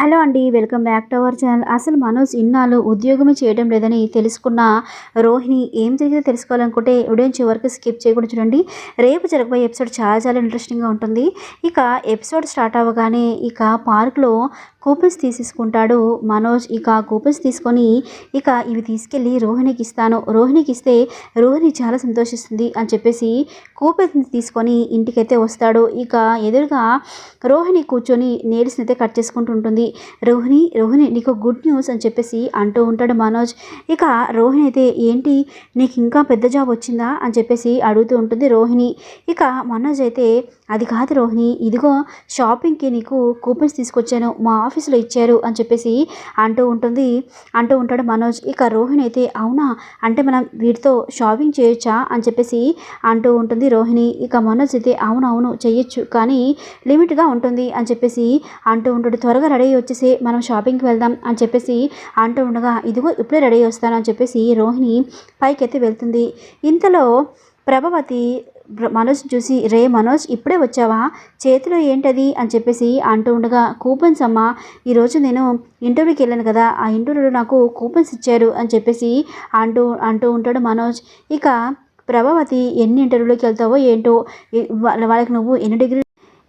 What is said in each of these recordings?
Hello అండి welcome back to our channel. అసలు మనోజ్ ఇన్నాళ్ళు ఉద్యోగమే చేయడం లేదని తెలుసుకున్న రోహిణి ఏం జరిగిందో తెలుసుకోవాలనుకుంటే వీడియో చివరికి స్కిప్ చేయకుండా చూడండి. రేపు జరగబోయే ఎపిసోడ్ చాలా చాలా ఇంట్రెస్టింగ్గా ఉంటుంది. ఇక ఎపిసోడ్ స్టార్ట్ అవ్వగానే ఇక పార్క్లో కూపన్స్ తీసేసుకుంటాడు మనోజ్. ఇక కూపన్స్ తీసుకొని ఇక ఇవి తీసుకెళ్ళి రోహిణికి ఇస్తాను. రోహిణికి ఇస్తే రోహిణి చాలా సంతోషిస్తుంది అని చెప్పేసి కూపన్స్ తీసుకొని ఇంటికైతే వస్తాడు. ఇక ఎదురుగా రోహిణి కూర్చొని నేల్స్ని అయితే కట్ చేసుకుంటూ ఉంటుంది రోహిణి రోహిణి నీకు గుడ్ న్యూస్ అని చెప్పేసి అంటూ ఉంటాడు మనోజ్. ఇక రోహిణి అయితే ఏంటి నీకు ఇంకా పెద్ద జాబ్ వచ్చిందా అని చెప్పేసి అడుగుతూ ఉంటుంది రోహిణి. ఇక మనోజ్ అయితే అది కాదు రోహిణి ఇదిగో షాపింగ్కి నీకు కూపన్స్ తీసుకొచ్చాను. మా ఆఫీసులో ఇచ్చారు అని చెప్పేసి అంటూ ఉంటుంది. అంటూ ఉంటాడు మనోజ్. ఇక రోహిణి అయితే అవునా? అంటే మనం వీటితో షాపింగ్ చేయొచ్చా? అని చెప్పేసి అంటూ ఉంటుంది రోహిణి. ఇక మనోజ్ అయితే అవునవును చేయొచ్చు కానీ లిమిట్గా ఉంటుంది అని చెప్పేసి అంటూ ఉంటాడు. త్వరగా రెడీ అయ్యి వచ్చేసి మనం షాపింగ్కి వెళ్దాం అని చెప్పేసి అంటూ ఉండగా ఇదిగో ఇప్పుడే రెడీ వస్తాను అని చెప్పేసి రోహిణి పైకి అయితే వెళ్తుంది. ఇంతలో ప్రభావతి మనోజ్ చూసి రే మనోజ్ ఇప్పుడే వచ్చావా? చేతిలో ఏంటది? అని చెప్పేసి అంటూ ఉండగా కూపన్స్ అమ్మా ఈరోజు నేను ఇంటర్వ్యూకి వెళ్ళాను కదా ఆ ఇంటర్వ్యూలో నాకు కూపన్స్ ఇచ్చారు అని చెప్పేసి అంటూ అంటూ ఉంటాడు మనోజ్. ఇక ప్రభావతి ఎన్ని ఇంటర్వ్యూలోకి వెళ్తావో ఏంటో వాళ్ళకి నువ్వు ఎన్ని డిగ్రీ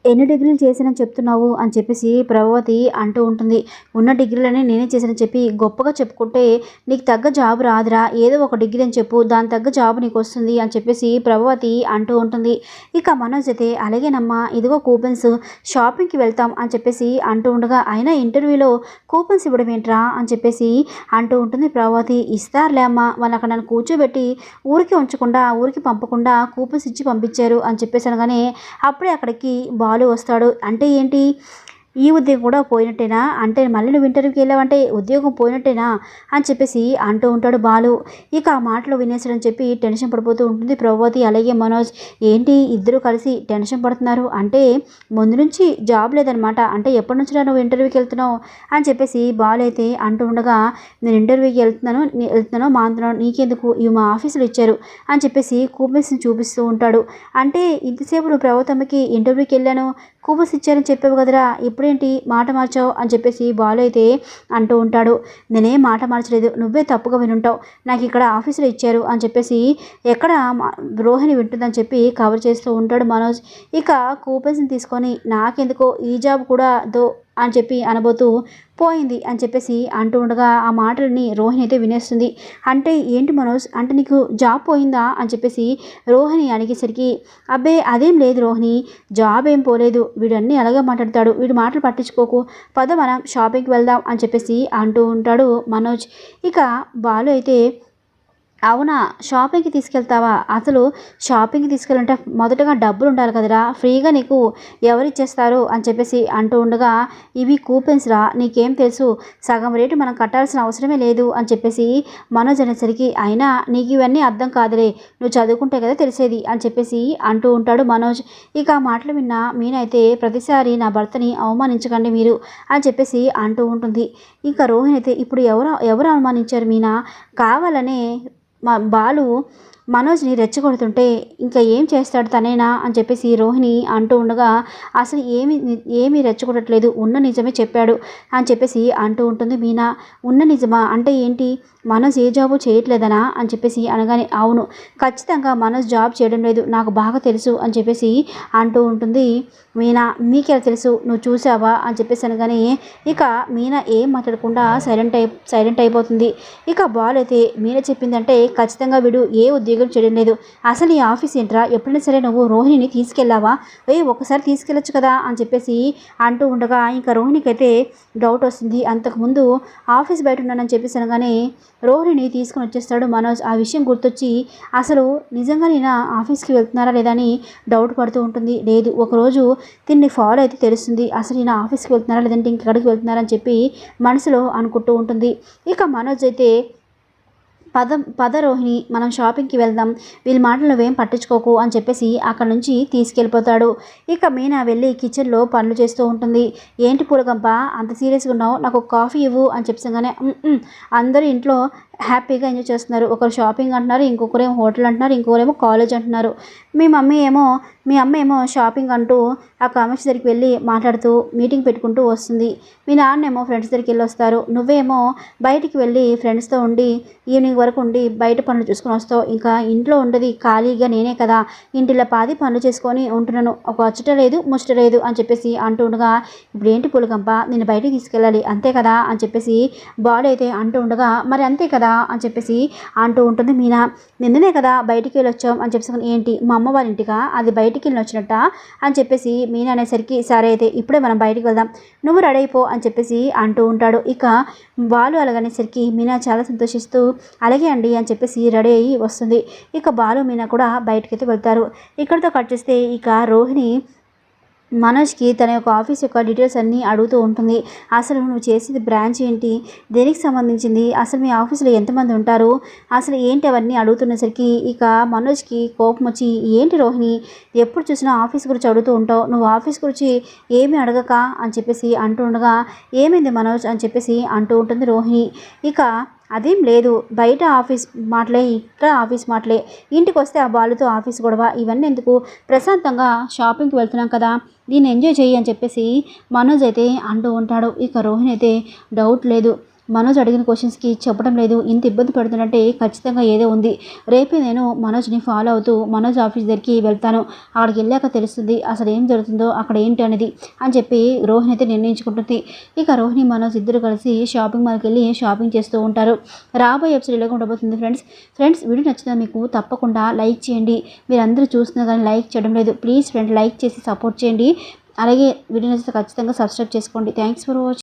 ఎన్ని డిగ్రీలు చేశానని చెప్తున్నావు అని చెప్పేసి ప్రభావతి అంటూ ఉంటుంది. ఉన్న డిగ్రీలని నేనే చేశానని చెప్పి గొప్పగా చెప్పుకుంటే నీకు తగ్గ జాబ్ రాదురా ఏదో ఒక డిగ్రీ అని చెప్పు దాని తగ్గ జాబ్ నీకు వస్తుంది అని చెప్పేసి ప్రభావతి అంటూ ఉంటుంది. ఇక మనోజ్ అయితే అలాగేనమ్మా ఇదిగో కూపన్స్ షాపింగ్కి వెళ్తాం అని చెప్పేసి అంటూ ఉండగా అయినా ఇంటర్వ్యూలో కూపన్స్ ఇవ్వడం ఏంట్రా అని చెప్పేసి అంటూ ఉంటుంది ప్రభావతి. ఇస్తారులే అమ్మా వాళ్ళు అక్కడ నన్ను కూర్చోబెట్టి ఊరికి ఉంచకుండా ఊరికి పంపకుండా కూపన్స్ ఇచ్చి పంపించారు అని చెప్పేసి అనగానే అప్పుడే అక్కడికి బాలు వస్తాడు. అంటే ఏంటి? ఈ ఉద్యోగం కూడా పోయినట్టేనా? అంటే మళ్ళీ నువ్వు ఇంటర్వ్యూకి వెళ్ళావంటే ఉద్యోగం పోయినట్టేనా? అని చెప్పేసి అంటూ ఉంటాడు బాలు. ఇక ఆ మాటలు వినేసాడని చెప్పి టెన్షన్ పడిపోతూ ఉంటుంది ప్రభావతి. అలాగే మనోజ్ ఏంటి ఇద్దరు కలిసి టెన్షన్ పడుతున్నారు? అంటే ముందు నుంచి జాబ్ లేదనమాట. అంటే ఎప్పటి నుంచి నువ్వు ఇంటర్వ్యూకి వెళ్తున్నావు? అని చెప్పేసి బాలు అయితే అంటూ ఉండగా నేను ఇంటర్వ్యూకి వెళ్తున్నాను నే- వెళ్తున్నాను మాంతున్నాను నీకెందుకు? ఇవి మా ఆఫీసులు ఇచ్చారు. అని చెప్పేసి కూపన్స్ని చూపిస్తూ ఉంటాడు. అంటే ఇంతసేపు నువ్వు ప్రభుత్వమ్మకి ఇంటర్వ్యూకి వెళ్ళాను కూపెస్ ఇచ్చారని చెప్పావు కదరా? ఇప్పుడు ఇప్పుడేంటి? మాట మార్చావు? అని చెప్పేసి బాలు అయితే అంటూ ఉంటాడు. నేనేం మాట మార్చలేదు. నువ్వే తప్పుగా వినుంటావు. నాకు ఇక్కడ ఆఫీసులో ఇచ్చారు అని చెప్పేసి ఎక్కడ రోహిణి వింటుందని చెప్పి కవర్ చేస్తూ ఉంటాడు మనోజ్. ఇక కూపన్స్ని తీసుకొని నాకెందుకో ఈ జాబ్ కూడా దో అని చెప్పి అనబోతూ పోయింది అని చెప్పేసి అంటూ ఉండగా ఆ మాటలని రోహిణి అయితే వినేస్తుంది. అంటే ఏంటి మనోజ్? అంటే నీకు జాబ్ పోయిందా? అని చెప్పేసి రోహిణి అడిగేసరికి అబ్బే అదేం లేదు రోహిణి. జాబ్ ఏం పోలేదు. వీడన్నీ అలాగే మాట్లాడతాడు. వీడు మాటలు పట్టించుకోకు. పద మనం షాపింగ్కి వెళ్దాం అని చెప్పేసి అంటూ ఉంటాడు మనోజ్. ఇక బాలు అయితే అవునా? షాపింగ్కి తీసుకెళ్తావా? అసలు షాపింగ్కి తీసుకెళ్ళంటే మొదటగా డబ్బులు ఉండాలి కదరా. ఫ్రీగా నీకు ఎవరు ఇచ్చేస్తారు అని చెప్పేసి అంటూ ఉండగా ఇవి కూపెన్స్ రా. నీకేం తెలుసు? సగం రేటు మనం కట్టాల్సిన అవసరమే లేదు అని చెప్పేసి మనోజ్ అనేసరికి అయినా నీకు ఇవన్నీ అర్థం కాదులే. నువ్వు చదువుకుంటే కదా తెలిసేది అని చెప్పేసి అంటూ ఉంటాడు మనోజ్. ఇక ఆ మాటలు విన్న మీనైతే ప్రతిసారి నా భర్తని అవమానించకండి మీరు అని చెప్పేసి అంటూ ఉంటుంది. ఇంకా రోహిణి అయితే ఇప్పుడు ఎవరు ఎవరు అవమానించారు మీనా? కావాలనే మా బాలు మనోజ్ని రెచ్చగొడుతుంటే ఇంకా ఏం చేస్తాడు తనేనా? అని చెప్పేసి రోహిణి అంటూ ఉండగా అసలు ఏమి ఏమీ రెచ్చగొట్టట్లేదు ఉన్న నిజమే చెప్పాడు అని చెప్పేసి అంటూ ఉంటుంది మీనా. ఉన్న నిజమా? అంటే ఏంటి? మనోజ్ ఏ జాబు చేయట్లేదనా? అని చెప్పేసి అనగానే అవును ఖచ్చితంగా మనోజ్ జాబ్ చేయడం లేదు నాకు బాగా తెలుసు అని చెప్పేసి అంటూ ఉంటుంది మీనా. నీకెలా తెలుసు? నువ్వు చూసావా? అని చెప్పేసి అనగానే ఇక మీనా ఏం మాట్లాడకుండా సైలెంట్ అయి సైలెంట్ అయిపోతుంది. ఇక బాల్ అయితే మీనా చెప్పిందంటే ఖచ్చితంగా వీడు ఏ ఉద్యోగం చేయడం లేదు. అసలు ఈ ఆఫీస్ ఏంట్రా? ఎప్పుడైనా సరే నువ్వు రోహిణిని తీసుకెళ్ళావా? ఏ ఒకసారి తీసుకెళ్ళొచ్చు కదా అని చెప్పేసి అంటూ ఉండగా ఇంకా రోహిణికి అయితే డౌట్ వస్తుంది. అంతకుముందు ఆఫీస్ బయట ఉన్నానని చెప్పేసి అనగానే రోహిణిని తీసుకుని వచ్చేస్తాడు మనోజ్. ఆ విషయం గుర్తొచ్చి అసలు నిజంగా నేను ఆఫీస్కి వెళ్తున్నారా లేదా అని డౌట్ పడుతూ ఉంటుంది. లేదు ఒకరోజు దీన్ని ఫాలో అయితే తెలుస్తుంది. అసలు నేను ఆఫీస్కి వెళ్తున్నారా లేదంటే ఇంకెక్కడికి వెళ్తున్నారా అని చెప్పి మనసులో అనుకుంటూ ఉంటుంది. ఇక మనోజ్ అయితే పద పద రోహిణి మనం షాపింగ్కి వెళ్దాం వీళ్ళ మాటలు నువ్వేం పట్టించుకోకు అని చెప్పేసి అక్కడ నుంచి తీసుకెళ్ళిపోతాడు. ఇక మీనా వెళ్ళి కిచెన్లో పనులు చేస్తూ ఉంటుంది. ఏంటి పూలగంప అంత సీరియస్గా ఉన్నావు నాకు ఒక కాఫీ ఇవ్వు అని చెప్పగానే అందరూ ఇంట్లో హ్యాపీగా ఎంజాయ్ చేస్తున్నారు. ఒకరు షాపింగ్ అంటున్నారు ఇంకొకరేమో హోటల్ అంటున్నారు ఇంకొకరేమో కాలేజ్ అంటున్నారు. మీ మమ్మీ ఏమో మీ అమ్మ ఏమో షాపింగ్ అంటూ ఆ కామెంట్స్ దగ్గరికి వెళ్ళి మాట్లాడుతూ మీటింగ్ పెట్టుకుంటూ వస్తుంది. మీ నాన్న ఏమో ఫ్రెండ్స్ దగ్గరికి వెళ్ళి వస్తారు. నువ్వేమో బయటికి వెళ్ళి ఫ్రెండ్స్తో ఉండి ఈవినింగ్ వరకు ఉండి బయట పనులు చూసుకొని వస్తావు. ఇంకా ఇంట్లో ఉండేది ఖాళీగా నేనే కదా. ఇంటిలో పాది పనులు చేసుకొని ఉంటున్నాను. ఒక అచ్చట లేదు ముచ్చట లేదు అని చెప్పేసి అంటూ ఉండగా ఇప్పుడు ఏంటి పులకంప నేను బయటికి తీసుకెళ్ళాలి. అంతే కదా? అని చెప్పేసి బాడీ అయితే అంటూ ఉండగా మరి అంతే కదా? అని చెప్పేసి అంటూ ఉంటుంది. మీనా నిన్ననే కదా బయటికి వెళ్ళొచ్చాం అని చెప్పేసి ఏంటి మా అమ్మ వాళ్ళ ఇంటికా? అది బయటికి వెళ్ళి వచ్చినట్ట అని చెప్పేసి మీనా అనేసరికి సరే అయితే ఇప్పుడే మనం బయటికి వెళ్దాం. నువ్వు రెడీ అయిపో అని చెప్పేసి అంటూ ఉంటాడు. ఇక బాలు అలాగనేసరికి మీనా చాలా సంతోషిస్తూ అలాగే అండి అని చెప్పేసి రెడీ అయ్యి వస్తుంది. ఇక బాలు మీనా కూడా బయటకైతే వెళ్తారు. ఇక్కడితో కట్ చేస్తే ఇక రోహిణి మనోజ్కి తన యొక్క ఆఫీస్ యొక్క డీటెయిల్స్ అన్నీ అడుగుతూ ఉంటుంది. అసలు నువ్వు చేసేది బ్రాంచ్ ఏంటి? దేనికి సంబంధించింది? అసలు మీ ఆఫీస్లో ఎంతమంది ఉంటారు? అసలు ఏంటి అవన్నీ అడుగుతున్నసరికి ఇక మనోజ్కి కోపం వచ్చి ఏంటి రోహిణి ఎప్పుడు చూసినా ఆఫీస్ గురించి అడుగుతూ ఉంటావు? నువ్వు ఆఫీస్ గురించి ఏమీ అడగక? అని చెప్పేసి అంటూ ఉండగా ఏమైంది మనోజ్? అని చెప్పేసి అంటూ ఉంటుంది రోహిణి. ఇక అదేం లేదు. బయట ఆఫీస్ మాటలే ఇక్కడ ఆఫీస్ మాటలే. ఇంటికి వస్తే ఆ బాలుతో ఆఫీస్ గొడవ. ఇవన్నీ ఎందుకు? ప్రశాంతంగా షాపింగ్కి వెళ్తున్నాం కదా. దీన్ని ఎంజాయ్ చెయ్యి అని చెప్పేసి మనోజ్ అయితే అంటూ ఉంటాడు. ఇక రోహిణి అయితే డౌట్ లేదు. మనోజ్ అడిగిన క్వశ్చన్స్కి చెప్పడం లేదు. ఇంత ఇబ్బంది పడుతున్నట్టే ఖచ్చితంగా ఏదో ఉంది. రేపే నేను మనోజ్ని ఫాలో అవుతూ మనోజ్ ఆఫీస్ దగ్గరికి వెళ్తాను. అక్కడికి వెళ్ళాక తెలుస్తుంది అసలు ఏం జరుగుతుందో అక్కడ ఏంటి అనేది అని చెప్పి రోహిణి అయితే నిర్ణయించుకుంటుంది. ఇక రోహిణి మనోజ్ ఇద్దరు కలిసి షాపింగ్ మాల్కి వెళ్ళి షాపింగ్ చేస్తూ ఉంటారు. రాబోయే ఎపిసోడ్ ఇలాగ ఉండబోతుంది ఫ్రెండ్స్ ఫ్రెండ్స్ వీడియో నచ్చితే మీకు తప్పకుండా లైక్ చేయండి. మీరు అందరూ చూస్తున్నా కానీ లైక్ చేయడం లేదు. ప్లీజ్ ఫ్రెండ్ లైక్ చేసి సపోర్ట్ చేయండి. అలాగే వీడియో నచ్చితే ఖచ్చితంగా సబ్స్క్రైబ్ చేసుకోండి. Thanks for watching